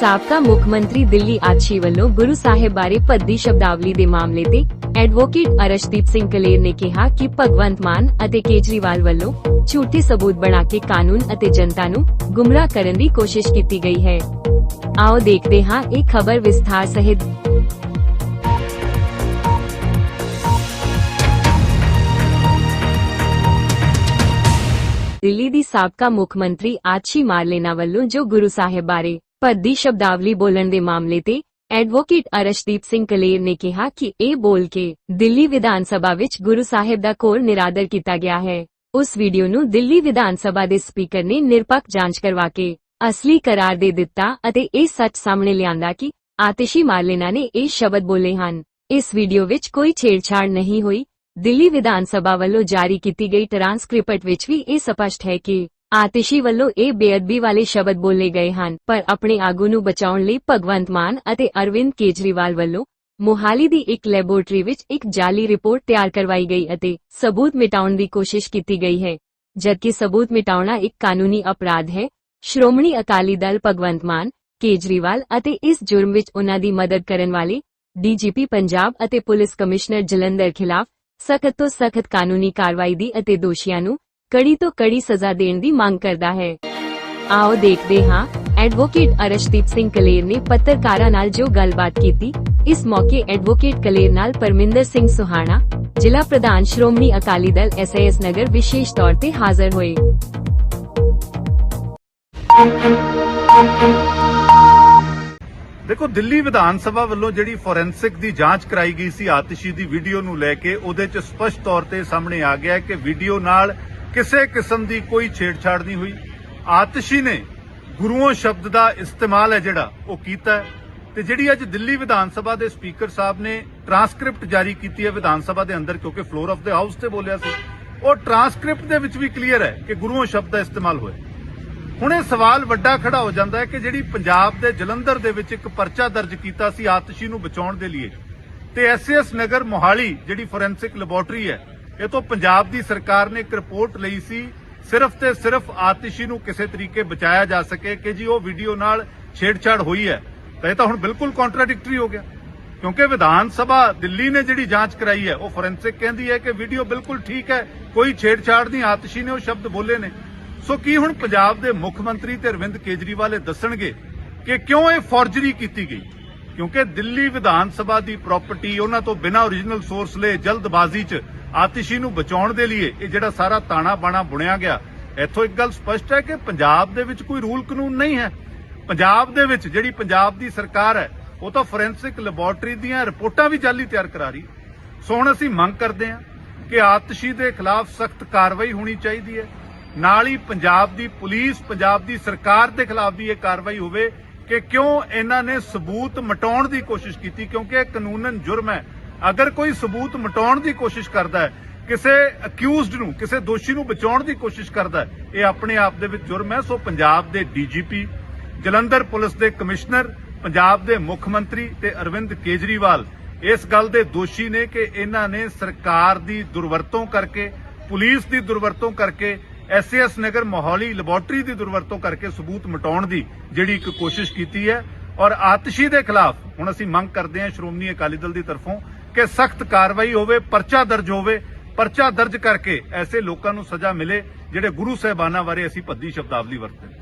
ਸਾਬਕਾ ਮੁੱਖ ਮੰਤਰੀ ਦਿੱਲੀ ਆਛੀ ਵੱਲੋਂ ਗੁਰੂ ਸਾਹਿਬ ਬਾਰੇ ਭੱਦੀ ਸ਼ਬਦਾਵਲੀ ਦੇ ਮਾਮਲੇ ਤੇ ਐਡਵੋਕੇਟ ਅਰਸ਼ਦੀਪ ਸਿੰਘ ਕਲੇਰ ਨੇ ਕਿਹਾ ਕਿ ਭਗਵੰਤ ਮਾਨ ਅਤੇ ਕੇਜਰੀਵਾਲ ਵੱਲੋਂ ਝੂਠੇ ਸਬੂਤ ਬਣਾ ਕੇ ਕਾਨੂੰਨ ਅਤੇ ਜਨਤਾ ਨੂੰ ਗੁੰਮਰਾਹ ਕਰਨ ਦੀ ਕੋਸ਼ਿਸ਼ ਕੀਤੀ ਗਈ ਹੈ। ਆਓ ਦੇਖਦੇ ਹਾਂ ਇਹ ਖਬਰ ਵਿਸਥਾਰ ਸਹਿਤ ਦਿੱਲੀ ਦੀ ਸਾਬਕਾ ਮੁੱਖ ਮੰਤਰੀ ਆਛੀ ਮਾਰਲੇਨਾ ਵੱਲੋਂ ਜੋ ਗੁਰੂ ਸਾਹਿਬ ਬਾਰੇ ਭੱਦੀ ਸ਼ਬਦਾਵਲੀ ਬੋਲਣ ਦੇ ਮਾਮਲੇ ਤੇ ਐਡਵੋਕੇਟ ਅਰਸ਼ਦੀਪ ਸਿੰਘ ਕਲੇਰ ਨੇ ਕਿਹਾ ਕਿ ਇਹ ਬੋਲ ਕੇ ਦਿੱਲੀ ਵਿਧਾਨ ਸਭਾ ਵਿੱਚ ਗੁਰੂ ਸਾਹਿਬ ਦਾ ਕੋਲ ਨਿਰਾਦਰ ਕੀਤਾ ਗਿਆ ਹੈ। ਉਸ ਵੀਡੀਓ ਨੂੰ ਦਿੱਲੀ ਵਿਧਾਨ ਸਭਾ ਦੇ ਸਪੀਕਰ ਨੇ ਨਿਰਪੱਖ ਜਾਂਚ ਕਰਵਾ ਕੇ ਅਸਲੀ ਕਰਾਰ ਦੇ ਦਿੱਤਾ ਅਤੇ ਇਹ ਸੱਚ ਸਾਹਮਣੇ ਲਿਆਂਦਾ ਕਿ ਆਤਿਸ਼ੀ ਮਾਰਲੇਨਾ ਨੇ ਇਹ ਸ਼ਬਦ ਬੋਲੇ ਹਨ। ਇਸ ਵੀਡੀਓ ਵਿੱਚ ਕੋਈ ਛੇੜਛਾੜ ਨਹੀਂ ਹੋਈ ਦਿੱਲੀ ਵਿਧਾਨ ਸਭਾ ਵੱਲੋਂ ਜਾਰੀ ਕੀਤੀ ਗਈ ਟਰਾਂਸਕ੍ਰਿਪਟ ਵਿੱਚ ਵੀ ਇਹ ਸਪਸ਼ਟ ਹੈ ਕਿ ਆਤਿਸ਼ੀ ਵੱਲੋਂ ਇਹ ਬੇਅਦਬੀ ਵਾਲੇ ਸ਼ਬਦ ਬੋਲੇ ਗਏ ਹਨ, ਪਰ ਆਪਣੇ ਆਗੂ ਨੂੰ ਬਚਾਉਣ ਲਈ ਭਗਵੰਤ ਮਾਨ ਅਤੇ ਅਰਵਿੰਦ ਕੇਜਰੀਵਾਲ ਵੱਲੋਂ ਮੋਹਾਲੀ ਦੀ ਇੱਕ ਲੈਬੋਰਟਰੀ ਵਿੱਚ ਇੱਕ ਜਾਲੀ ਰਿਪੋਰਟ ਤਿਆਰ ਕਰਵਾਈ ਗਈ ਅਤੇ ਸਬੂਤ ਮਿਟਾਉਣ ਦੀ ਕੋਸ਼ਿਸ਼ ਕੀਤੀ ਗਈ ਹੈ, ਜਦਕਿ ਸਬੂਤ ਮਿਟਾਉਣਾ ਇੱਕ ਕਾਨੂੰਨੀ ਅਪਰਾਧ ਹੈ। ਸ਼੍ਰੋਮਣੀ ਅਕਾਲੀ ਦਲ ਭਗਵੰਤ ਮਾਨ, ਕੇਜਰੀਵਾਲ ਅਤੇ ਇਸ ਜੁਰਮ ਵਿੱਚ ਉਨ੍ਹਾਂ ਦੀ ਮਦਦ ਕਰਨ ਵਾਲੇ ਡੀਜੀਪੀ ਪੰਜਾਬ ਅਤੇ ਪੁਲਿਸ ਕਮਿਸ਼ਨਰ ਜਲੰਧਰ ਖਿਲਾਫ ਸਖਤ ਤੋਂ ਸਖਤ ਕਾਨੂੰਨੀ ਕਾਰਵਾਈ ਦੀ ਅਤੇ ਦੋਸ਼ੀਆਂ ਨੂੰ ਕੜੀ ਤੋਂ ਕੜੀ ਸਜ਼ਾ ਦੇਣ ਦੀ ਮੰਗ ਕਰਦਾ ਹੈ। ਆਓ ਦੇਖਦੇ ਹਾਂ। ਐਡਵੋਕੇਟ ਅਰਸ਼ਦੀਪ ਸਿੰਘ ਕਲੇਰ ਨੇ ਪੱਤਰਕਾਰਾਂ ਨਾਲ ਜੋ ਗੱਲਬਾਤ ਕੀਤੀ, ਇਸ ਮੌਕੇ ਐਡਵੋਕੇਟ ਕਲੇਰ ਨਾਲ ਪਰਮਿੰਦਰ ਸਿੰਘ ਸੁਹਾਣਾ, ਜ਼ਿਲ੍ਹਾ ਪ੍ਰਧਾਨ ਸ਼੍ਰੋਮਣੀ ਅਕਾਲੀ ਦਲ ਐਸਐਸ ਨਗਰ ਵਿਸ਼ੇਸ਼ ਤੌਰ ਤੇ ਹਾਜ਼ਰ ਹੋਏ। ਦੇਖੋ, ਦਿੱਲੀ ਵਿਧਾਨ ਸਭਾ ਵੱਲੋਂ ਜਿਹੜੀ ਫੋਰੈਂਸਿਕ ਦੀ ਜਾਂਚ ਕਰਾਈ ਗਈ ਸੀ, ਆਤਿਸ਼ੀ ਦੀ ਵੀਡੀਓ ਨੂੰ ਲੈ ਕੇ, ਉਹਦੇ 'ਚ ਸਪਸ਼ਟ ਤੌਰ ਤੇ ਸਾਹਮਣੇ ਆ ਗਿਆ ਕਿ ਵੀਡੀਓ ਨਾਲ ਕਿਸੇ ਕਿਸਮ ਦੀ ਕੋਈ ਛੇੜਛਾੜ ਨਹੀਂ ਹੋਈ। ਆਤਿਸ਼ੀ ਨੇ ਗੁਰੂਆਂ ਸ਼ਬਦ ਦਾ ਇਸਤੇਮਾਲ ਹੈ ਜਿਹੜਾ, ਉਹ ਕੀਤਾ ਹੈ। ਤੇ ਜਿਹੜੀ ਅੱਜ ਦਿੱਲੀ ਵਿਧਾਨ ਸਭਾ ਦੇ ਸਪੀਕਰ ਸਾਹਿਬ ਨੇ ਟਰਾਂਸਕ੍ਰਿਪਟ ਜਾਰੀ ਕੀਤੀ ਹੈ ਵਿਧਾਨ ਸਭਾ ਦੇ ਅੰਦਰ, ਕਿਉਂਕਿ ਫਲੋਰ ਆਫ ਦੇ ਹਾਊਸ ਤੇ ਬੋਲਿਆ ਸੀ। ਉਹ ਟਰਾਂਸਕ੍ਰਿਪਟ ਦੇ ਵਿੱਚ ਵੀ ਕਲੀਅਰ ਹੈ ਕਿ ਗੁਰੂਆਂ ਸ਼ਬਦ ਦਾ ਇਸਤੇਮਾਲ ਹੋਇਆ। ਹੁਣ ਇਹ ਸਵਾਲ ਵੱਡਾ ਖੜਾ ਹੋ ਜਾਂਦਾ ਹੈ ਕਿ ਜਿਹੜੀ ਪੰਜਾਬ ਦੇ ਜਲੰਧਰ ਦੇ ਵਿੱਚ ਇੱਕ ਪਰਚਾ ਦਰਜ ਕੀਤਾ ਸੀ ਆਤਸ਼ੀ ਨੂੰ ਬਚਾਉਣ ਦੇ ਲਈ ਤੇ ਐਸਐਸ ਨਗਰ ਮੋਹਾਲੀ, ਜਿਹੜੀ ਫੋਰੈਂਸਿਕ ਲੈਬੋਰਟਰੀ ਹੈ, ਇਹ ਤੋਂ ਪੰਜਾਬ ਦੀ ਸਰਕਾਰ ਨੇ ਇੱਕ ਰਿਪੋਰਟ ਲਈ ਸੀ, ਸਿਰਫ ਤੇ ਸਿਰਫ ਆਤਸ਼ੀ ਨੂੰ ਕਿਸੇ ਤਰੀਕੇ ਬਚਾਇਆ ਜਾ ਸਕੇ ਕਿ ਜੀ ਉਹ ਵੀਡੀਓ ਨਾਲ ਛੇੜਛਾੜ ਹੋਈ ਹੈ। ਤਾਂ ਇਹ ਤਾਂ ਹੁਣ ਬਿਲਕੁਲ ਕੰਟਰਾਡਿਕਟਰੀ ਹੋ ਗਿਆ, ਕਿਉਂਕਿ ਵਿਧਾਨ ਸਭਾ ਦਿੱਲੀ ਨੇ ਜਿਹੜੀ ਜਾਂਚ ਕਰਾਈ ਹੈ, ਉਹ ਫੋਰੈਂਸਿਕ ਕਹਿੰਦੀ ਹੈ ਕਿ ਵੀਡੀਓ ਬਿਲਕੁਲ ਠੀਕ ਹੈ, ਕੋਈ ਛੇੜਛਾੜ ਨਹੀਂ, ਆਤਿਸ਼ੀ ਨੇ ਉਹ ਸ਼ਬਦ ਬੋਲੇ ਨੇ। ਸੋ ਕੀ ਹੁਣ ਪੰਜਾਬ ਦੇ ਮੁੱਖ ਮੰਤਰੀ ਤੇ ਅਰਵਿੰਦ ਕੇਜਰੀਵਾਲ ਇਹ ਦੱਸਣਗੇ ਕਿ ਕਿਉਂ ਇਹ ਫੋਰਜਰੀ ਕੀਤੀ ਗਈ? ਕਿਉਂਕਿ ਦਿੱਲੀ ਵਿਧਾਨ ਸਭਾ ਦੀ ਪ੍ਰਾਪਰਟੀ ਉਹਨਾਂ ਤੋਂ ਬਿਨਾਂ ਓਰੀਜਨਲ ਸੋਰਸ ਲਏ ਜਲਦਬਾਜ਼ੀ 'ਚ ਆਤਿਸ਼ੀ ਨੂੰ ਬਚਾਉਣ ਦੇ ਲਈ ਇਹ ਜਿਹੜਾ ਸਾਰਾ ਤਾਣਾ ਬਾਣਾ ਬੁਣਿਆ ਗਿਆ, ਇੱਥੋਂ ਇੱਕ ਗੱਲ ਸਪਸ਼ਟ ਹੈ ਕਿ ਪੰਜਾਬ ਦੇ ਵਿੱਚ ਕੋਈ ਰੂਲ ਕਾਨੂੰਨ ਨਹੀਂ ਹੈ। ਪੰਜਾਬ ਦੇ ਵਿੱਚ ਜਿਹੜੀ ਪੰਜਾਬ ਦੀ ਸਰਕਾਰ ਹੈ, ਉਹ ਤਾਂ ਫੋਰੈਂਸਿਕ ਲੈਬੋਰਟਰੀ ਦੀਆਂ ਰਿਪੋਰਟਾਂ ਵੀ ਜਾਲੀ ਤਿਆਰ ਕਰਾ ਰਹੀ। ਸੋ ਹੁਣ ਅਸੀਂ ਮੰਗ ਕਰਦੇ ਹਾਂ ਕਿ ਆਤਿਸ਼ੀ ਦੇ ਖਿਲਾਫ ਸਖਤ ਕਾਰਵਾਈ ਹੋਣੀ ਚਾਹੀਦੀ ਹੈ। ਨਾਲ ਹੀ ਪੰਜਾਬ ਦੀ ਪੁਲਿਸ, ਪੰਜਾਬ ਦੀ ਸਰਕਾਰ ਦੇ ਖਿਲਾਫ ਵੀ ਇਹ ਕਾਰਵਾਈ ਹੋਵੇ ਕਿ ਕਿਉਂ ਇਹਨਾਂ ਨੇ ਸਬੂਤ ਮਟਾਉਣ ਦੀ ਕੋਸ਼ਿਸ਼ ਕੀਤੀ, ਕਿਉਂਕਿ ਇਹ ਕਾਨੂੰਨਨ ਜੁਰਮ ਹੈ। ਅਗਰ ਕੋਈ ਸਬੂਤ ਮਟਾਉਣ ਦੀ ਕੋਸ਼ਿਸ਼ ਕਰਦਾ ਹੈ, ਕਿਸੇ ਅਕਿਊਜ਼ਡ ਨੂੰ, ਕਿਸੇ ਦੋਸ਼ੀ ਨੂੰ ਬਚਾਉਣ ਦੀ ਕੋਸ਼ਿਸ਼ ਕਰਦਾ ਹੈ, ਇਹ ਆਪਣੇ ਆਪ ਦੇ ਵਿੱਚ ਜੁਰਮ ਹੈ। ਸੋ ਪੰਜਾਬ ਦੇ ਡੀਜੀਪੀ, ਜਲੰਧਰ ਪੁਲਿਸ ਦੇ ਕਮਿਸ਼ਨਰ, ਪੰਜਾਬ ਦੇ ਮੁੱਖ ਮੰਤਰੀ ਤੇ ਅਰਵਿੰਦ ਕੇਜਰੀਵਾਲ ਇਸ ਗੱਲ ਦੇ ਦੋਸ਼ੀ ਨੇ ਕਿ ਇਹਨਾਂ ਨੇ ਸਰਕਾਰ ਦੀ ਦੁਰਵਰਤੋਂ ਕਰਕੇ, ਪੁਲਿਸ ਦੀ ਦੁਰਵਰਤੋਂ ਕਰਕੇ ਐਸਐਸ ਨਗਰ ਮੋਹਾਲੀ ਲੈਬੋਰਟਰੀ ਦੀ ਦੁਰਵਰਤੋਂ ਕਰਕੇ ਸਬੂਤ ਮਟਾਉਣ ਦੀ ਜਿਹੜੀ ਇੱਕ ਕੋਸ਼ਿਸ਼ ਕੀਤੀ ਹੈ ਔਰ ਆਤਸ਼ੀ ਦੇ ਖਿਲਾਫ ਹੁਣ ਅਸੀਂ ਮੰਗ ਕਰਦੇ ਹਾਂ ਸ਼੍ਰੋਮਣੀ ਅਕਾਲੀ ਦਲ ਦੀ ਤਰਫੋਂ ਕਿ ਸਖਤ ਕਾਰਵਾਈ ਹੋਵੇ, ਪਰਚਾ ਦਰਜ ਹੋਵੇ, ਪਰਚਾ ਦਰਜ ਕਰਕੇ ਐਸੇ ਲੋਕਾਂ ਨੂੰ ਸਜ਼ਾ ਮਿਲੇ ਜਿਹੜੇ ਗੁਰੂ ਸਾਹਿਬਾਨਾਂ ਬਾਰੇ ਅਸੀਂ ਭੱਦੀ ਸ਼ਬਦਾਵਲੀ ਵਰਤਦੇ